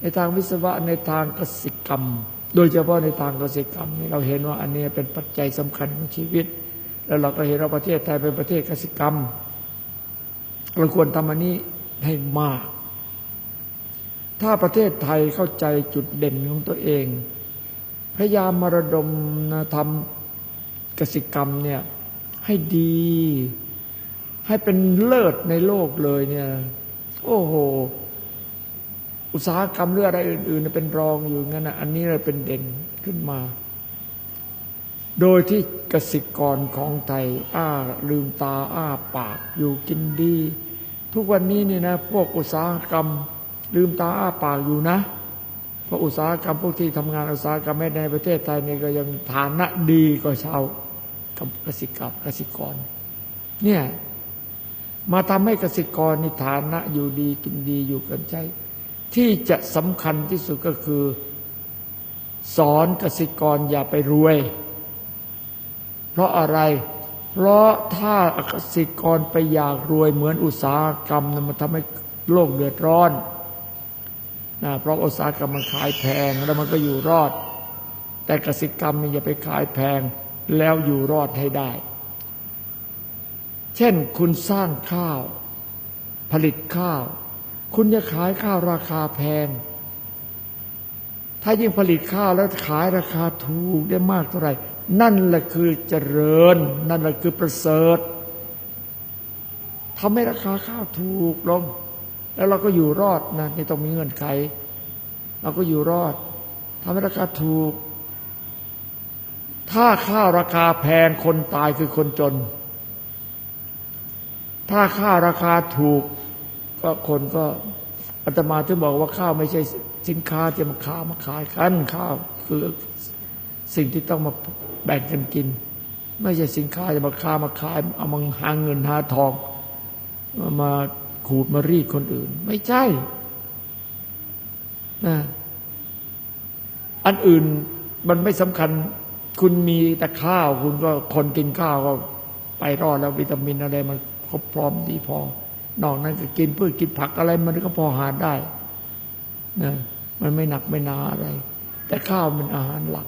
ในทางวิศวะในทางกสิกรรม โดยเฉพาะในทางกสิกรรมนี่เราเห็นว่าอันนี้เป็นปัจจัยสำคัญของชีวิต แล้วเราก็เห็นว่าประเทศไทยเป็นประเทศกสิกรรม เราควรทำอันนี้ให้มาก ถ้าประเทศไทยเข้าใจจุดเด่นของตัวเอง พยายามมารดมนะทำกสิกรรมเนี่ยให้ดี ให้เป็นเลิศในโลกเลยเนี่ย โอ้โห อุตสาหกรรมหรืออะไรอื่นๆเป็นรองอยู่งั้นนะอันนี้เลยเป็นเด่นขึ้นมา โดยที่กสิกรของไทย อ้าลืมตาอ้าปากอยู่กินดี ทุกวันนี้นี่นะ พวกอุตสาหกรรม ลืมตาอ้าปากอยู่นะเพราะอุตสาหกรรมพวกที่ทำงานอุตสาหกรรมแม้ในประเทศไทยนี่ก็ยังฐานะดีกว่าชาวกสิกรรมกสิกร เนี่ย มาทำให้กสิกรนี่ฐานะอยู่ดีกินดีอยู่กันใจ ที่จะสำคัญที่สุดก็คือ สอนกสิกรอย่าไปรวย เพราะอะไร เพราะถ้ากสิกรไปอยากรวยเหมือนอุตสาหกรรมนะมันทำให้โลกเดือดร้อนนะเพราะอุตสาหกรรมมันขายแพงแล้วมันก็อยู่รอด แต่กสิกรรมนี่อย่าไปขายแพงแล้วอยู่รอดให้ได้ เช่นคุณสร้างข้าว ผลิตข้าว คุณจะขายข้าวราคาแพง ถ้ายิ่งผลิตข้าวแล้วขายราคาถูกได้มากเท่าไหร่ นั่นแหละคือเจริญ นั่นแหละคือประเสริฐทำให้ราคาข้าวถูกลง แล้วเราก็อยู่รอดนะไม่ต้องมีเงื่อนไข เราก็อยู่รอดทำให้ราคาถูก ถ้าข้าวราคาแพงคนตายคือคนจน ถ้าข้าวราคาถูก ก็คนก็อาตมาถึงบอกว่าข้าวไม่ใช่สินค้าที่มาค้ามาขายกันข้าวคือสิ่งที่ต้องมาแบ่งกันกิน ไม่ใช่สินค้าจะมาค้ามาขายเอามาหาเงินหาทองมามาขูดมารีดคนอื่น ไม่ใช่นะอันอื่นมันไม่สำคัญ คุณมีแต่ข้าว คุณก็คนกินข้าวก็ไปรอดแล้ววิตามินอะไรมันครบพร้อมดีพอ นอกนั้นก็กินพืชกินผักอะไร มันก็พอหาได้นะมันไม่หนักไม่นาอะไร แต่ข้าวมันอาหารหลัก